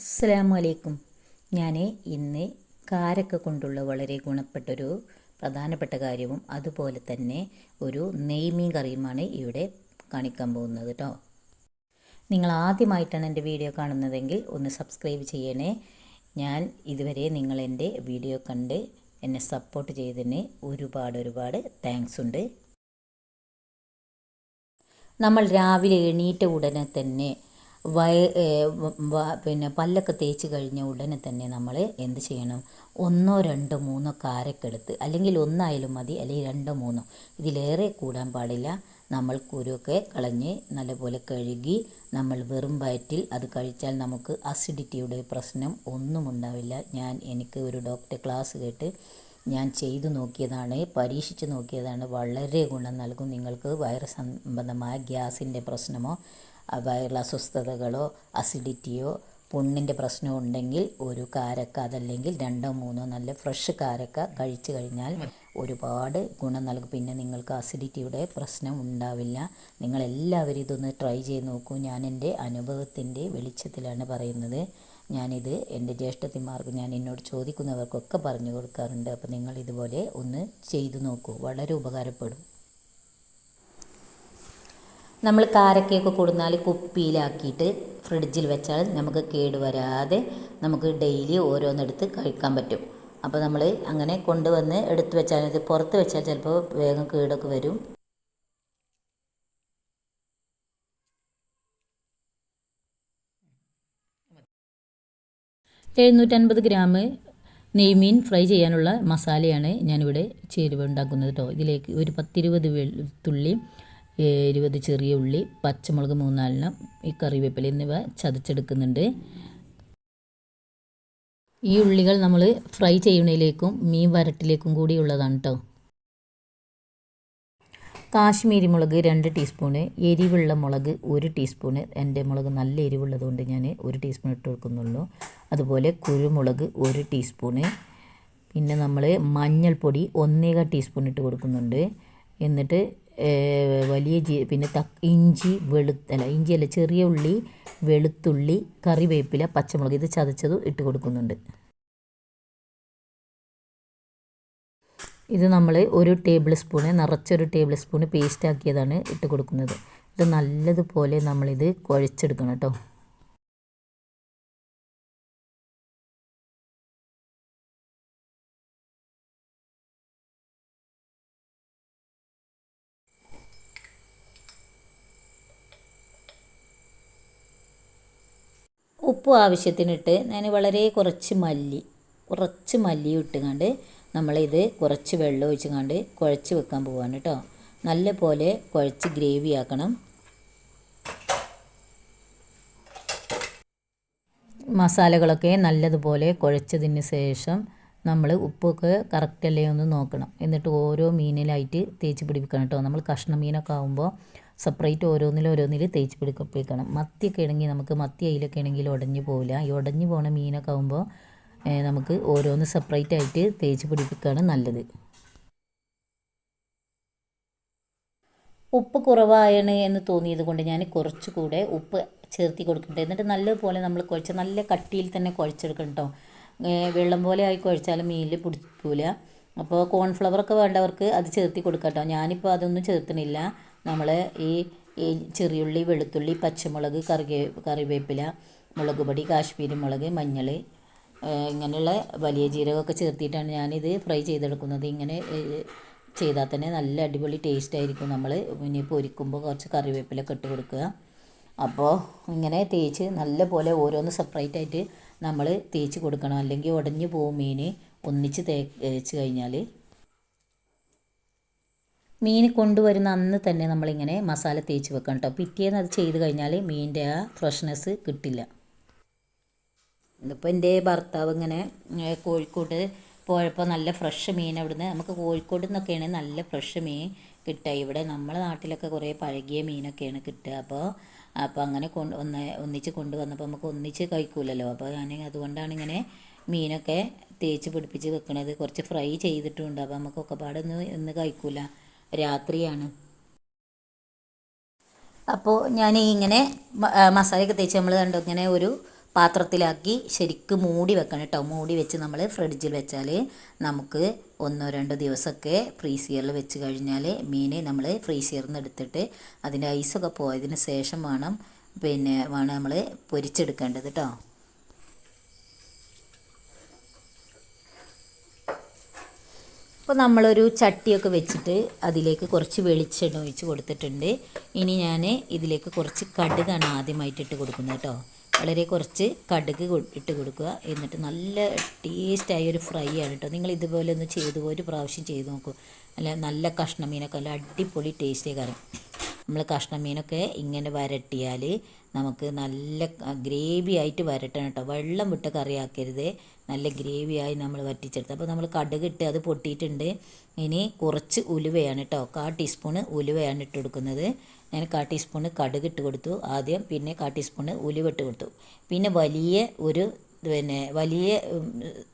അസ്സലാമു അലൈക്കും ഞാൻ ഇന്ന് കാരക്ക കൊണ്ടുള്ള വളരെ ഗുണപ്പെട്ടൊരു പ്രധാനപ്പെട്ട കാര്യവും അതുപോലെ തന്നെ ഒരു നെയ്മീൻ കറിയുമാണ് ഇവിടെ കാണിക്കാൻ പോകുന്നത് കേട്ടോ നിങ്ങൾ ആദ്യമായിട്ടാണ് എന്റെ വീഡിയോ കാണുന്നതെങ്കിൽ ഒന്ന് സബ്സ്ക്രൈബ് ചെയ്യണേ. ഞാൻ ഇതുവരെ നിങ്ങൾ എന്റെ വീഡിയോ കണ്ട് എന്നെ സപ്പോർട്ട് ചെയ്തതിന് ഒരുപാട് ഒരുപാട് താങ്ക്സ് ഉണ്ട്. നമ്മൾ രാവിലെ എണീറ്റ ഉടനെ തന്നെ വയ പിന്നെ പല്ലൊക്കെ തേച്ച് കഴിഞ്ഞ ഉടനെ തന്നെ നമ്മൾ എന്ത് ചെയ്യണം? ഒന്നോ രണ്ടോ മൂന്നോ കാരക്കെടുത്ത് അല്ലെങ്കിൽ ഒന്നായാലും മതി അല്ലെങ്കിൽ രണ്ടോ മൂന്നോ ഇതിലേറെ കൂടാൻ പാടില്ല. നമ്മൾ കുരുവൊക്കെ കളഞ്ഞ് നല്ലപോലെ കഴുകി നമ്മൾ വെറും വയറ്റിൽ അത് കഴിച്ചാൽ നമുക്ക് അസിഡിറ്റിയുടെ പ്രശ്നം ഒന്നും ഉണ്ടാവില്ല. ഞാൻ എനിക്ക് ഒരു ഡോക്ടർ ക്ലാസ് കേട്ട് ഞാൻ ചെയ്തു നോക്കിയതാണ് പരീക്ഷിച്ച് നോക്കിയതാണ്. വളരെ ഗുണം നൽകും. നിങ്ങൾക്ക് വയറ് സംബന്ധമായ ഗ്യാസിന്റെ പ്രശ്നമോ വയറിൽ അസ്വസ്ഥതകളോ അസിഡിറ്റിയോ പുണ്ണിന്റെ പ്രശ്നം ഉണ്ടെങ്കിൽ ഒരു കാരക്ക അതല്ലെങ്കിൽ രണ്ടോ മൂന്നോ നല്ല ഫ്രഷ് കാരക്ക കഴിച്ചു കഴിഞ്ഞാൽ ഒരുപാട് ഗുണം നൽകും. പിന്നെ നിങ്ങൾക്ക് അസിഡിറ്റിയുടെ പ്രശ്നം ഉണ്ടാവില്ല. നിങ്ങളെല്ലാവരും ഇതൊന്ന് ട്രൈ ചെയ്ത് നോക്കൂ. ഞാൻ എന്റെ അനുഭവത്തിന്റെ വെളിച്ചത്തിലാണ് പറയുന്നത്. ഞാനിത് എന്റെ ജ്യേഷ്ഠത്തിമാർക്ക് ഞാൻ എന്നോട് ചോദിക്കുന്നവർക്കൊക്കെ പറഞ്ഞു കൊടുക്കാറുണ്ട്. അപ്പോൾ നിങ്ങൾ ഇതുപോലെ ഒന്ന് ചെയ്തു നോക്കൂ. വളരെ ഉപകാരപ്പെടും. നമ്മൾ കാരക്കയൊക്കെ കൊടുന്നാൽ കുപ്പിയിലാക്കിയിട്ട് ഫ്രിഡ്ജിൽ വെച്ചാൽ നമുക്ക് കേട് കേടുവരാതെ നമുക്ക് ഡെയിലി ഓരോന്നെടുത്ത് കഴിക്കാൻ പറ്റും. അപ്പോൾ നമ്മൾ അങ്ങനെ കൊണ്ടുവന്ന് എടുത്തു വെച്ചാൽ ഇത് പുറത്ത് വെച്ചാൽ ചിലപ്പോൾ വേഗം കേടൊക്കെ വരും. എഴുന്നൂറ്റൻപത് ഗ്രാം നെയ്മീൻ ഫ്രൈ ചെയ്യാനുള്ള മസാലയാണ് ഞാനിവിടെ ചേരുവ ഉണ്ടാക്കുന്നത് കേട്ടോ ഇതിലേക്ക് ഒരു പത്തിരുപത് വെളുത്തുള്ളി ഇരുപത് ചെറിയ ഉള്ളി പച്ചമുളക് മൂന്നാലെണ്ണം ഈ കറിവേപ്പില എന്നിവ ചതച്ചെടുക്കുന്നുണ്ട്. ഈ ഉള്ളികൾ നമ്മൾ ഫ്രൈ ചെയ്യുന്നതിലേക്കും മീൻ വരട്ടിലേക്കും കൂടി ഉള്ളതാണ് കേട്ടോ കാശ്മീരി മുളക് രണ്ട് ടീസ്പൂണ് എരിവുള്ള മുളക് ഒരു ടീസ്പൂണ്. എന്റെ മുളക് നല്ല എരിവുള്ളതുകൊണ്ട് ഞാൻ ഒരു ടീസ്പൂൺ ഇട്ട് കൊടുക്കുന്നുള്ളൂ. അതുപോലെ കുരുമുളക് ഒരു ടീസ്പൂണ്. പിന്നെ നമ്മൾ മഞ്ഞൾപ്പൊടി ഒന്നേകാൽ ടീസ്പൂൺ ഇട്ട് കൊടുക്കുന്നുണ്ട്. എന്നിട്ട് വലിയ ജീ പിന്നെ തക് ഇഞ്ചി വെളു അല്ല ഇഞ്ചി അല്ല ചെറിയ ഉള്ളി വെളുത്തുള്ളി കറിവേപ്പില പച്ചമുളക് ഇത് ചതച്ചത് ഇട്ട് കൊടുക്കുന്നുണ്ട്. ഇത് നമ്മൾ ഒരു ടേബിൾ സ്പൂണ് നിറച്ചൊരു ടേബിൾ സ്പൂണ് പേസ്റ്റ് ആക്കിയതാണ് ഇട്ട് കൊടുക്കുന്നത്. ഇത് നല്ലതുപോലെ നമ്മളിത് കുഴച്ചെടുക്കണം കേട്ടോ. ഉപ്പ് ആവശ്യത്തിനിട്ട് ഞാൻ വളരെ കുറച്ച് മല്ലി കുറച്ച് മല്ലി ഇട്ടുകൊണ്ട് നമ്മളിത് കുറച്ച് വെള്ളം ഒഴിച്ചുകൊണ്ട് കുഴച്ച് വെക്കാൻ പോവാണ് കേട്ടോ നല്ല പോലെ കുഴച്ച് ഗ്രേവി ആക്കണം. മസാലകളൊക്കെ നല്ലതുപോലെ കുഴച്ചതിന് ശേഷം നമ്മൾ ഉപ്പൊക്കെ കറക്റ്റ് അല്ലേ ഒന്ന് നോക്കണം. എന്നിട്ട് ഓരോ മീനിലായിട്ട് തേച്ച് പിടിപ്പിക്കണം കേട്ടോ നമ്മൾ കഷ്ണ മീനൊക്കെ ആകുമ്പോൾ സെപ്പറേറ്റ് ഓരോന്നിൽ ഓരോന്നിൽ തേച്ച് പിടിക്കപ്പിക്കണം മത്തിയൊക്കെ ആണെങ്കിൽ നമുക്ക് മത്തി അതിലൊക്കെ ആണെങ്കിൽ ഉടഞ്ഞു പോവില്ല ഈ ഉടഞ്ഞു പോണ മീനൊക്കെ ആകുമ്പോൾ നമുക്ക് ഓരോന്ന് സെപ്പറേറ്റ് ആയിട്ട് തേച്ച് പിടിപ്പിക്കുകയാണ് നല്ലത്. ഉപ്പ് കുറവായാണ് എന്ന് തോന്നിയത് കൊണ്ട് ഞാൻ കുറച്ചുകൂടെ ഉപ്പ് ചേർത്തി കൊടുക്കട്ടെ. എന്നിട്ട് നല്ലതുപോലെ നമ്മൾ കുഴച്ച് നല്ല കട്ടിയിൽ തന്നെ കുഴച്ചെടുക്കണം കേട്ടോ വെള്ളം പോലെ ആയി കുഴച്ചാലും മീനിൽ പിടിക്കൂല. അപ്പോൾ കോൺഫ്ലവറൊക്കെ വേണ്ടവർക്ക് അത് ചേർത്തി കൊടുക്കാം കേട്ടോ ഞാനിപ്പോൾ അതൊന്നും ചേർത്തണില്ല. നമ്മൾ ഈ ചെറിയുള്ളി വെളുത്തുള്ളി പച്ചമുളക് കറിവേ കറിവേപ്പില മുളക് പൊടി കാശ്മീരി മുളക് മഞ്ഞൾ ഇങ്ങനെയുള്ള വലിയ ജീരകമൊക്കെ ചേർത്തിട്ടാണ് ഞാനിത് ഫ്രൈ ചെയ്തെടുക്കുന്നത്. ഇങ്ങനെ ചെയ്താൽ തന്നെ നല്ല അടിപൊളി ടേസ്റ്റ് ആയിരിക്കും നമ്മൾ ഇനി പൊരിക്കുമ്പോൾ കുറച്ച് കറിവേപ്പിലൊക്കെ ഇട്ട് കൊടുക്കുക. അപ്പോൾ ഇങ്ങനെ തേച്ച് നല്ല പോലെ ഓരോന്ന് സെപ്പറേറ്റ് ആയിട്ട് നമ്മൾ തേച്ച് കൊടുക്കണം. അല്ലെങ്കിൽ ഉടഞ്ഞു പോകും മീൻ. ഒന്നിച്ച് തേച്ച് കഴിഞ്ഞാൽ മീൻ കൊണ്ടുവരുന്ന അന്ന് തന്നെ നമ്മളിങ്ങനെ മസാല തേച്ച് വെക്കണം കേട്ടോ. പിറ്റേന്ന് അത് ചെയ്ത് കഴിഞ്ഞാൽ മീനിന്റെ ആ ഫ്രഷ്നെസ് കിട്ടില്ല. ഇതിപ്പോൾ എന്റെ ഭർത്താവ് ഇങ്ങനെ കോഴിക്കോട് പോയപ്പോൾ നല്ല ഫ്രഷ് മീൻ അവിടുന്ന് നമുക്ക് കോഴിക്കോട് നിന്നൊക്കെയാണ് നല്ല ഫ്രഷ് മീൻ കിട്ടുക. ഇവിടെ നമ്മളെ നാട്ടിലൊക്കെ കുറേ പഴകിയ മീനൊക്കെയാണ് കിട്ടുക. അപ്പോൾ അപ്പോൾ അങ്ങനെ കൊണ്ട് ഒന്ന് ഒന്നിച്ച് കൊണ്ടുവന്നപ്പോൾ നമുക്ക് ഒന്നിച്ച് കഴിക്കൂലല്ലോ. അപ്പോൾ ഞാൻ അതുകൊണ്ടാണ് ഇങ്ങനെ മീനൊക്കെ തേച്ച് പിടിപ്പിച്ച് വെക്കണത്. കുറച്ച് ഫ്രൈ ചെയ്തിട്ടുണ്ട്. അപ്പോൾ നമുക്കൊക്കെ പാടൊന്നും ഇന്ന് കഴിക്കൂല. രാത്രിയാണ്. അപ്പോൾ ഞാൻ ഇങ്ങനെ മസാലയൊക്കെ തേച്ച് നമ്മൾ കണ്ടു ഇങ്ങനെ ഒരു പാത്രത്തിലാക്കി ശരിക്കും മൂടി വെക്കണം കേട്ടോ മൂടി വെച്ച് നമ്മൾ ഫ്രിഡ്ജിൽ വെച്ചാൽ നമുക്ക് ഒന്നോ രണ്ടോ ദിവസമൊക്കെ ഫ്രീസിയറിൽ വെച്ച് കഴിഞ്ഞാൽ മീൻ നമ്മൾ ഫ്രീസിയറിൽ നിന്ന് എടുത്തിട്ട് അതിന്റെ ഐസൊക്കെ പോയതിന് ശേഷം വേണം പിന്നെ വേണം നമ്മൾ പൊരിച്ചെടുക്കേണ്ടത് കേട്ടോ അപ്പോൾ നമ്മളൊരു ചട്ടിയൊക്കെ വെച്ചിട്ട് അതിലേക്ക് കുറച്ച് വെളിച്ചെണ്ണ ഒഴിച്ച് കൊടുത്തിട്ടുണ്ട്. ഇനി ഞാൻ ഇതിലേക്ക് കുറച്ച് കടുകാണ് ആദ്യമായിട്ട് ഇട്ട് കൊടുക്കുന്നത് കേട്ടോ. വളരെ കുറച്ച് കടുക് ഇട്ട് കൊടുക്കുക. എന്നിട്ട് നല്ല ടേസ്റ്റായ ഒരു ഫ്രൈ ആണ് കേട്ടോ. നിങ്ങൾ ഇതുപോലെ ഒന്ന് ചെയ്ത് ഒരു പ്രാവശ്യം ചെയ്ത് നോക്കൂ. അല്ല നല്ല കഷ്ണ മീനൊക്കെ നല്ല അടിപൊളി ടേസ്റ്റേ കറി. നമ്മൾ കഷ്ണമീനൊക്കെ ഇങ്ങനെ വരട്ടിയാൽ നമുക്ക് നല്ല ഗ്രേവി ആയിട്ട് വരട്ടണം കേട്ടോ. വെള്ളം വിട്ട കറി ആക്കരുത് നല്ല ഗ്രേവിയായി നമ്മൾ വറ്റിച്ചെടുത്ത്. അപ്പോൾ നമ്മൾ കടുകിട്ട് അത് പൊട്ടിയിട്ടുണ്ട്. ഇനി കുറച്ച് ഉലുവയാണ് കേട്ടോ കാ ടീസ്പൂണ് ഉലുവയാണ് ഇട്ട് കൊടുക്കുന്നത്. ഞാൻ കാ ടീസ്പൂണ് കടുക് ഇട്ട് കൊടുത്തു. ആദ്യം പിന്നെ കാ ടീസ്പൂണ് ഉലുവ ഇട്ട് കൊടുത്തു. പിന്നെ വലിയ ഒരു പിന്നെ വലിയ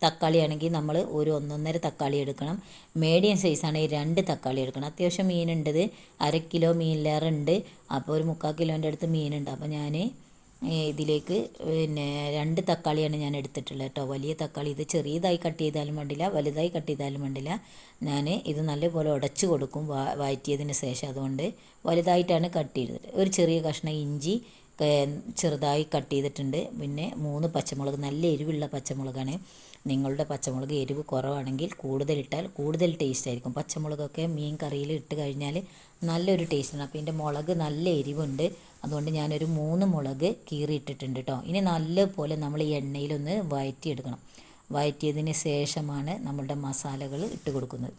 തക്കാളി ആണെങ്കിൽ നമ്മൾ ഒരു ഒന്നൊന്നര തക്കാളി എടുക്കണം. മീഡിയം സൈസാണെങ്കിൽ രണ്ട് തക്കാളി എടുക്കണം. അത്യാവശ്യം മീനുണ്ടത് അര കിലോ മീനിലേറെ ഉണ്ട്. അപ്പോൾ ഒരു മുക്കാൽ കിലോന്റെ അടുത്ത് മീനുണ്ട്. അപ്പോൾ ഞാൻ ഇതിലേക്ക് പിന്നെ രണ്ട് തക്കാളിയാണ് ഞാൻ എടുത്തിട്ടുള്ളത് കേട്ടോ. വലിയ തക്കാളി. ഇത് ചെറിയതായി കട്ട് ചെയ്താലും വേണ്ടില്ല വലുതായി കട്ട് ചെയ്താലും വേണ്ടില്ല. ഞാൻ ഇത് നല്ലപോലെ ഉടച്ച് കൊടുക്കും വാ വഴറ്റിയതിന് ശേഷം. അതുകൊണ്ട് വലുതായിട്ടാണ് കട്ട് ചെയ്തത്. ഒരു ചെറിയ കഷ്ണം ഇഞ്ചി ചെറുതായി കട്ട് ചെയ്തിട്ടുണ്ട്. പിന്നെ മൂന്ന് പച്ചമുളക് നല്ല എരിവുള്ള പച്ചമുളകാണ്. നിങ്ങളുടെ പച്ചമുളക് എരിവ് കുറവാണെങ്കിൽ കൂടുതലിട്ടാൽ കൂടുതൽ ടേസ്റ്റ് ആയിരിക്കും. പച്ചമുളകൊക്കെ മീൻ കറിയിൽ ഇട്ട് കഴിഞ്ഞാൽ നല്ലൊരു ടേസ്റ്റാണ് അപ്പോൾ ഇതിന്റെ മുളക് നല്ല എരിവുണ്ട്. അതുകൊണ്ട് ഞാനൊരു മൂന്ന് മുളക് കീറിയിട്ടിട്ടുണ്ട് കേട്ടോ ഇനി നല്ലപോലെ നമ്മൾ ഈ എണ്ണയിലൊന്ന് വഴറ്റിയെടുക്കണം വഴറ്റിയതിന് ശേഷമാണ് നമ്മളുടെ മസാലകൾ ഇട്ട് കൊടുക്കുന്നത്.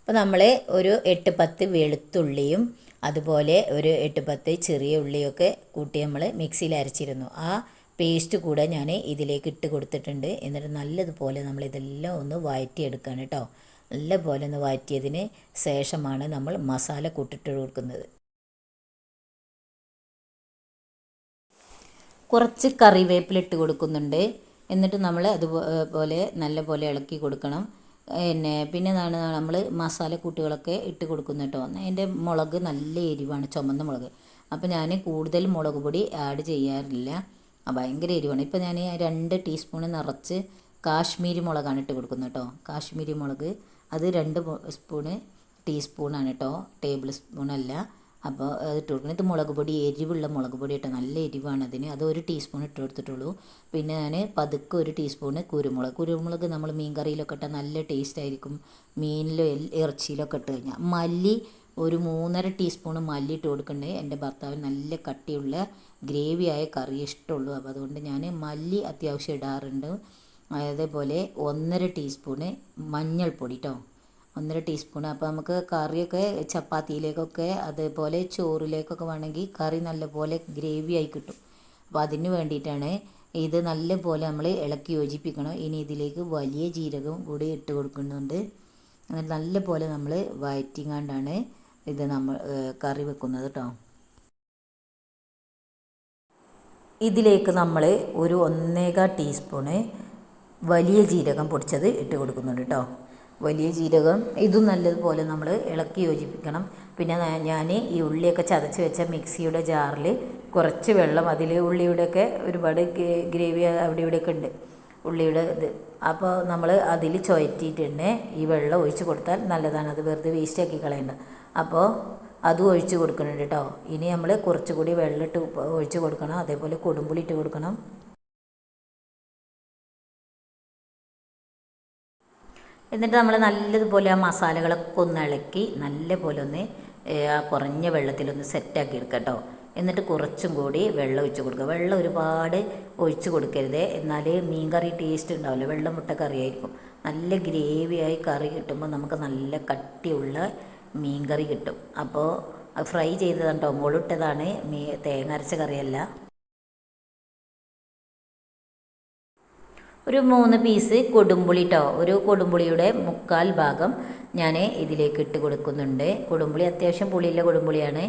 അപ്പോൾ നമ്മൾ ഒരു എട്ട് പത്ത് വെളുത്തുള്ളിയും അതുപോലെ ഒരു എട്ട് പത്ത് ചെറിയ ഉള്ളിയൊക്കെ കൂട്ടി നമ്മൾ മിക്സിയിൽ അരച്ചിരുന്നു. ആ പേസ്റ്റ് കൂടെ ഞാൻ ഇതിലേക്ക് ഇട്ട് കൊടുത്തിട്ടുണ്ട്. എന്നിട്ട് നല്ലതുപോലെ നമ്മൾ ഇതെല്ലാം ഒന്ന് വഴറ്റിയെടുക്കുകയാണ് കേട്ടോ. നല്ലപോലെ ഒന്ന് വഴറ്റിയതിന് ശേഷമാണ് നമ്മൾ മസാല കൂട്ടിട്ട് കൊടുക്കുന്നത്. കുറച്ച് കറിവേപ്പില ഇട്ട് കൊടുക്കുന്നുണ്ട്. എന്നിട്ട് നമ്മൾ അതുപോലെ നല്ലപോലെ ഇളക്കി കൊടുക്കണം. പിന്നെ പിന്നെ എന്താണ് നമ്മൾ മസാല കൂട്ടുകളൊക്കെ ഇട്ട് കൊടുക്കുന്നു കേട്ടോ. അതിന്റെ മുളക് നല്ല എരിവാണ് ചുമന്ന മുളക്. അപ്പോൾ ഞാൻ കൂടുതൽ മുളക് പൊടി ആഡ് ചെയ്യാറില്ല. ആ, ഭയങ്കര എരിവാണ്. ഇപ്പോൾ ഞാൻ രണ്ട് ടീസ്പൂൺ നിറച്ച് കാശ്മീരി മുളകാണ് ഇട്ട് കൊടുക്കുന്നത് കേട്ടോ കാശ്മീരി മുളക് അത് രണ്ട് സ്പൂണ് ടീസ്പൂണാണ് കേട്ടോ ടേബിൾ സ്പൂണല്ല. അപ്പോൾ ഇട്ട് കൊടുക്കണം. ഇത് മുളക് പൊടി എരിവുള്ള മുളക് പൊടി കേട്ടോ നല്ല എരിവാണ് അതിന്. അത് ഒരു ടീസ്പൂൺ ഇട്ട് കൊടുത്തിട്ടുള്ളൂ. പിന്നെ ഞാൻ പതുക്കെ ഒരു ടീസ്പൂണ് കുരുമുളക്. കുരുമുളക് നമ്മൾ മീൻ കറിയിലൊക്കെ ഇട്ടാൽ നല്ല ടേസ്റ്റ് ആയിരിക്കും. മീനിലോ ഇറച്ചിയിലൊക്കെ ഇട്ട് കഴിഞ്ഞാൽ മല്ലി ഒരു മൂന്നര ടീസ്പൂണ് മല്ലി ഇട്ട് കൊടുക്കണ്ടേ. എന്റെ ഭർത്താവ് നല്ല കട്ടിയുള്ള ഗ്രേവി ആയ കറി ഇഷ്ടമുള്ളൂ. അപ്പോൾ അതുകൊണ്ട് ഞാൻ മല്ലി അത്യാവശ്യം ഇടാറുണ്ട്. അതേപോലെ ഒന്നര ടീസ്പൂണ് മഞ്ഞൾപ്പൊടി കേട്ടോ ഒന്നര ടീസ്പൂൺ അപ്പോൾ നമുക്ക് കറിയൊക്കെ ചപ്പാത്തിയിലേക്കൊക്കെ അതേപോലെ ചോറിലേക്കൊക്കെ വേണമെങ്കിൽ കറി നല്ലപോലെ ഗ്രേവി ആയി കിട്ടും. അപ്പോൾ അതിന് വേണ്ടിയിട്ടാണ് ഇത് നല്ലപോലെ നമ്മൾ ഇളക്കി യോജിപ്പിക്കണം. ഇനി ഇതിലേക്ക് വലിയ ജീരകം കൂടി ഇട്ട് കൊടുക്കുന്നുണ്ട്. അങ്ങനെ നല്ലപോലെ നമ്മൾ വയറ്റിങ്ങാണ്ടാണ് ഇത് നമ്മൾ കറി വെക്കുന്നത് കേട്ടോ ഇതിലേക്ക് നമ്മൾ ഒരു ഒന്നേകാൽ ടീസ്പൂണ് വലിയ ജീരകം പൊടിച്ചത് ഇട്ട് കൊടുക്കുന്നുണ്ട് കേട്ടോ. വലിയ ജീരകം ഇതും നല്ലതുപോലെ നമ്മൾ ഇളക്കി യോജിപ്പിക്കണം. പിന്നെ ഞാൻ ഈ ഉള്ളിയൊക്കെ ചതച്ച് വെച്ച മിക്സിയുടെ ജാറിൽ കുറച്ച് വെള്ളം അതിൽ ഉള്ളിയുടെയൊക്കെ ഒരുപാട് ഗ്രേ- ഗ്രേവി അവിടെ ഇവിടെയൊക്കെ ഉണ്ട് ഉള്ളിയുടെ ഇത്. അപ്പോൾ നമ്മൾ അതിൽ ചുഴറ്റിയിട്ട് ഈ വെള്ളം ഒഴിച്ച് കൊടുത്താൽ നല്ലതാണ്. അത് വെറുതെ വേസ്റ്റാക്കി കളയണ്ട. അപ്പോൾ അതും ഒഴിച്ച് കൊടുക്കുന്നുണ്ട് കേട്ടോ. ഇനി നമ്മൾ കുറച്ചുകൂടി വെള്ളം ഇട്ട് ഒഴിച്ച് കൊടുക്കണം. അതേപോലെ കൊടുമ്പുളി ഇട്ട് കൊടുക്കണം. എന്നിട്ട് നമ്മൾ നല്ലതുപോലെ ആ മസാലകളൊക്കെ ഒന്ന് ഇളക്കി നല്ലപോലെ ഒന്ന് ആ കുറഞ്ഞ വെള്ളത്തിലൊന്ന് സെറ്റാക്കി എടുക്കുക കേട്ടോ. എന്നിട്ട് കുറച്ചും കൂടി വെള്ളം ഒഴിച്ച് കൊടുക്കുക. വെള്ളം ഒരുപാട് ഒഴിച്ച് കൊടുക്കരുത്. എന്നാൽ മീൻ കറി ടേസ്റ്റ് ഉണ്ടാവില്ല. വെള്ളം മുട്ട കറിയായിരിക്കും. നല്ല ഗ്രേവിയായി കറി കിട്ടുമ്പോൾ നമുക്ക് നല്ല കട്ടിയുള്ള മീൻ കറി കിട്ടും. അപ്പോൾ അത് ഫ്രൈ ചെയ്തതാണ് കേട്ടോ മുളിട്ടതാണ് മീ തേങ്ങ അരച്ച കറിയല്ല. ഒരു മൂന്ന് പീസ് കൊടുമ്പുളി കേട്ടോ ഒരു കൊടുമ്പുളിയുടെ മുക്കാൽ ഭാഗം ഞാൻ ഇതിലേക്ക് ഇട്ട് കൊടുക്കുന്നുണ്ട്. കൊടുമ്പുളി അത്യാവശ്യം പുളിയുള്ള കൊടുമ്പുളിയാണ്.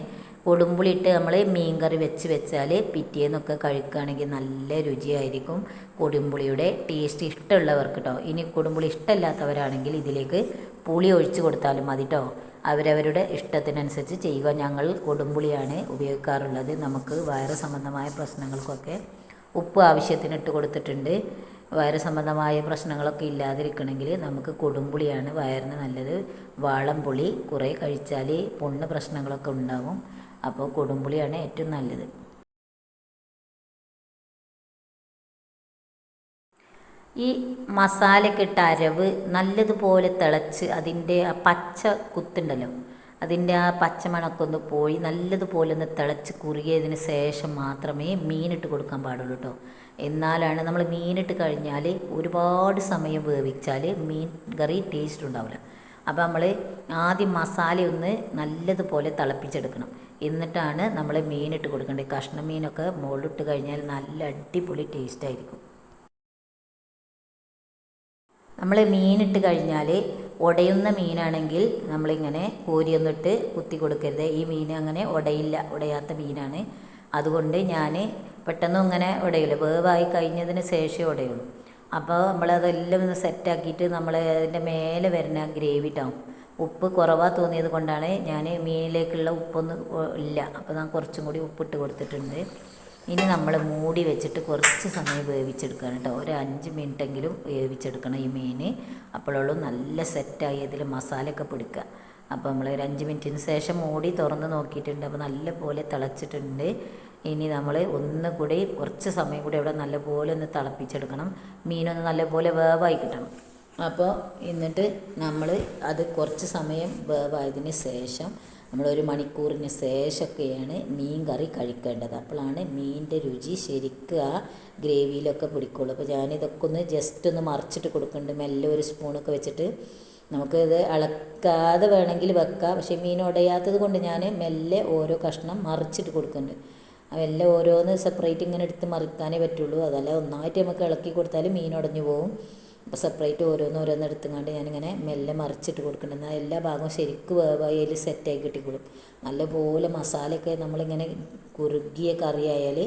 കൊടുമ്പുളി ഇട്ട് നമ്മൾ മീൻ കറി വെച്ച് വെച്ചാൽ പിറ്റേന്നൊക്കെ കഴിക്കുകയാണെങ്കിൽ നല്ല രുചിയായിരിക്കും കൊടുമ്പുളിയുടെ ടേസ്റ്റ് ഇഷ്ടമുള്ളവർക്ക് കേട്ടോ ഇനി കൊടുമ്പുളി ഇഷ്ടമില്ലാത്തവരാണെങ്കിൽ ഇതിലേക്ക് പുളി ഒഴിച്ച് കൊടുത്താലും മതി കേട്ടോ അവരവരുടെ ഇഷ്ടത്തിനനുസരിച്ച് ചെയ്യുക. ഞങ്ങൾ കൊടുമ്പുളിയാണ് ഉപയോഗിക്കാറുള്ളത്. നമുക്ക് വയറ് സംബന്ധമായ പ്രശ്നങ്ങൾക്കൊക്കെ ഉപ്പ് ആവശ്യത്തിന് ഇട്ട് കൊടുത്തിട്ടുണ്ട്. വയറ് സംബന്ധമായ പ്രശ്നങ്ങളൊക്കെ ഇല്ലാതിരിക്കണമെങ്കിൽ നമുക്ക് കൊടുമ്പുളിയാണ് വയറിന് നല്ലത്. വാളംപുളി കുറേ കഴിച്ചാൽ പൊണ്ണ് പ്രശ്നങ്ങളൊക്കെ ഉണ്ടാകും അപ്പോൾ കൊടുമ്പുളിയാണ് ഏറ്റവും നല്ലത്. ഈ മസാലക്കിട്ട അരവ് നല്ലതുപോലെ തിളച്ച് അതിന്റെ ആ പച്ച കുത്തുണ്ടല്ലോ അതിന്റെ ആ പച്ചമണക്കൊന്ന് പോയി നല്ലതുപോലെ ഒന്ന് തിളച്ച് കുറുകിയതിന് ശേഷം മാത്രമേ മീനിട്ട് കൊടുക്കാൻ പാടുള്ളൂ കേട്ടോ എന്നാലാണ് നമ്മൾ മീനിട്ട് കഴിഞ്ഞാൽ ഒരുപാട് സമയം വേവിച്ചാൽ മീൻ കറി ടേസ്റ്റ് ഉണ്ടാവില്ല. അപ്പോൾ നമ്മൾ ആദ്യം മസാല ഒന്ന് നല്ലതുപോലെ തിളപ്പിച്ചെടുക്കണം. എന്നിട്ടാണ് നമ്മൾ മീനിട്ട് കൊടുക്കേണ്ടത്. കഷ്ണം മീനൊക്കെ മുകളിലിട്ട് കഴിഞ്ഞാൽ നല്ല അടിപൊളി ടേസ്റ്റ് ആയിരിക്കും. നമ്മൾ മീനിട്ട് കഴിഞ്ഞാൽ ഉടയുന്ന മീനാണെങ്കിൽ നമ്മളിങ്ങനെ കോരിയൊന്നിട്ട് കുത്തി കൊടുക്കരുത്. ഈ മീൻ അങ്ങനെ ഉടയില്ല ഉടയാത്ത മീനാണ്. അതുകൊണ്ട് ഞാൻ പെട്ടെന്ന് ഇങ്ങനെ ഉടയില്ല വേവായി കഴിഞ്ഞതിന് ശേഷമേ ഉടയുള്ളൂ അപ്പോൾ നമ്മളതെല്ലാം ഒന്ന് സെറ്റാക്കിയിട്ട് നമ്മൾ അതിന്റെ മേലെ വരുന്ന ഗ്രേവി ഇട്ടാവും ഉപ്പ് കുറവാ തോന്നിയത് കൊണ്ടാണ് ഞാൻ മീനിലേക്കുള്ള ഉപ്പൊന്നും ഇല്ല. അപ്പോൾ ഞാൻ കുറച്ചും കൂടി ഉപ്പിട്ട് കൊടുത്തിട്ടുണ്ട്. ഇനി നമ്മൾ മൂടി വെച്ചിട്ട് കുറച്ച് സമയം വേവിച്ചെടുക്കണം കേട്ടോ. ഒരു അഞ്ച് മിനിറ്റെങ്കിലും വേവിച്ചെടുക്കണം ഈ മീൻ അപ്പോഴുള്ളൂ നല്ല സെറ്റായി അതിൽ മസാലയൊക്കെ പിടിക്കുക. അപ്പോൾ നമ്മൾ ഒരു അഞ്ച് മിനിറ്റിന് ശേഷം മൂടി തുറന്ന് നോക്കിയിട്ടുണ്ട്. അപ്പോൾ നല്ല പോലെ തിളച്ചിട്ടുണ്ട്. ഇനി നമ്മൾ ഒന്നുകൂടി കുറച്ച് സമയം കൂടി അവിടെ നല്ലപോലെ ഒന്ന് തിളപ്പിച്ചെടുക്കണം. മീനൊന്ന് നല്ലപോലെ വേവായി കിട്ടണം. അപ്പോൾ എന്നിട്ട് നമ്മൾ അത് കുറച്ച് സമയം വേവായതിന് ശേഷം നമ്മളൊരു മണിക്കൂറിന് ശേഷമൊക്കെയാണ് മീൻ കറി കഴിക്കേണ്ടത്. അപ്പോഴാണ് മീനിന്റെ രുചി ശരിക്കും ആ ഗ്രേവിയിലൊക്കെ പിടിക്കുള്ളൂ. അപ്പോൾ ഞാനിതൊക്കെ ഒന്ന് ജസ്റ്റ് ഒന്ന് മറിച്ചിട്ട് കൊടുക്കുന്നുണ്ട്. മെല്ലെ ഒരു സ്പൂണൊക്കെ വെച്ചിട്ട് നമുക്കിത് ഇളക്കാതെ വേണമെങ്കിൽ വെക്കാം. പക്ഷേ മീൻ ഉടയാത്തത് കൊണ്ട് ഞാൻ മെല്ലെ ഓരോ കഷ്ണം മറിച്ചിട്ട് കൊടുക്കുന്നുണ്ട്. അതെല്ലാം ഓരോന്ന് സെപ്പറേറ്റ് ഇങ്ങനെ എടുത്ത് മറിക്കാനേ പറ്റുള്ളൂ. അതല്ല ഒന്നായിട്ട് നമുക്ക് ഇളക്കി കൊടുത്താൽ മീൻ ഉടഞ്ഞു പോകും അപ്പോൾ സെപ്പറേറ്റ് ഓരോന്ന് ഓരോന്ന് എടുത്തുകൊണ്ട് ഞാനിങ്ങനെ മെല്ലെ മറിച്ചിട്ട് കൊടുക്കുന്നുണ്ട് എന്നാൽ എല്ലാ ഭാഗവും ശരിക്കും വേവായി അതിൽ സെറ്റായി കിട്ടിക്കൊള്ളും നല്ലപോലെ മസാലയൊക്കെ നമ്മളിങ്ങനെ കുറുകിയ കറിയായാൽ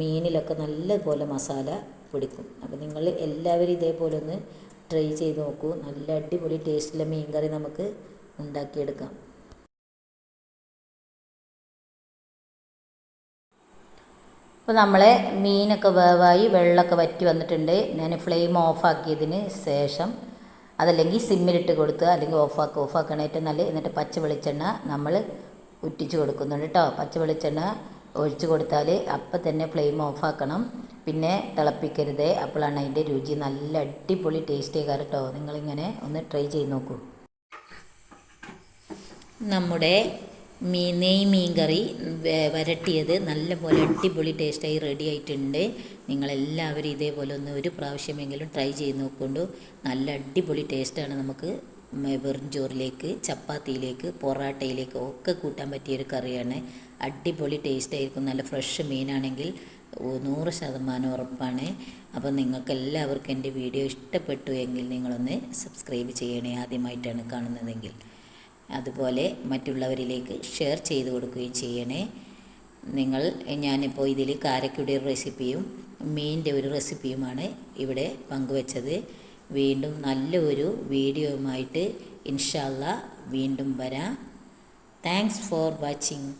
മീനിലൊക്കെ നല്ലപോലെ മസാല പിടിക്കും. അപ്പോൾ നിങ്ങൾ എല്ലാവരും ഇതേപോലെ ഒന്ന് ട്രൈ ചെയ്ത് നോക്കൂ. നല്ല അടിപൊളി ടേസ്റ്റുള്ള മീൻ കറി നമുക്ക് ഉണ്ടാക്കിയെടുക്കാം. അപ്പോൾ നമ്മളെ മീനൊക്കെ വേവായി വെള്ളമൊക്കെ വറ്റി വന്നിട്ടുണ്ട്. ഞാൻ ഫ്ലെയിം ഓഫാക്കിയതിന് ശേഷം അതല്ലെങ്കിൽ സിമ്മിലിട്ട് കൊടുക്കുക അല്ലെങ്കിൽ ഓഫാക്കുക ഓഫാക്കണ ഏറ്റവും നല്ല എന്നിട്ട് പച്ച വെളിച്ചെണ്ണ നമ്മൾ ഉറ്റിച്ച് കൊടുക്കുന്നുണ്ട് കേട്ടോ പച്ച വെളിച്ചെണ്ണ ഒഴിച്ച് കൊടുത്താൽ അപ്പം തന്നെ ഫ്ലെയിം ഓഫാക്കണം പിന്നെ തിളപ്പിക്കരുത്. അപ്പോഴാണ് അതിന്റെ രുചി നല്ല അടിപൊളി ടേസ്റ്റ് ചെയ്യുക കേട്ടോ നിങ്ങളിങ്ങനെ ഒന്ന് ട്രൈ ചെയ്ത് നോക്കൂ. നമ്മുടെ മീ നെയ് മീൻ കറി വരട്ടിയത് നല്ലപോലെ അടിപൊളി ടേസ്റ്റായി റെഡി ആയിട്ടുണ്ട്. നിങ്ങളെല്ലാവരും ഇതേപോലെ ഒന്ന് ഒരു പ്രാവശ്യമെങ്കിലും ട്രൈ ചെയ്ത് നോക്കൊണ്ടു. നല്ല അടിപൊളി ടേസ്റ്റാണ് നമുക്ക് വെറും ചോറിലേക്ക് ചപ്പാത്തിയിലേക്ക് പൊറാട്ടയിലേക്ക് ഒക്കെ കൂട്ടാൻ പറ്റിയൊരു കറിയാണ്. അടിപൊളി ടേസ്റ്റായിരിക്കും നല്ല ഫ്രഷ് മീനാണെങ്കിൽ നൂറ് ശതമാനം ഉറപ്പാണ്. അപ്പം നിങ്ങൾക്ക് എല്ലാവർക്കും എന്റെ വീഡിയോ ഇഷ്ടപ്പെട്ടു എങ്കിൽ നിങ്ങളൊന്ന് സബ്സ്ക്രൈബ് ചെയ്യണേ ആദ്യമായിട്ടാണ് കാണുന്നതെങ്കിൽ. അതുപോലെ മറ്റുള്ളവരിലേക്ക് ഷെയർ ചെയ്ത് കൊടുക്കുകയും ചെയ്യണേ. നിങ്ങൾ ഞാനിപ്പോൾ ഇതിൽ കാരക്കയുടെ റെസിപ്പിയും മീനിന്റെ ഒരു റെസിപ്പിയുമാണ് ഇവിടെ പങ്കുവച്ചത്. വീണ്ടും നല്ലൊരു വീഡിയോയുമായിട്ട് ഇൻഷാല്ല വീണ്ടും വരാം. Thanks for watching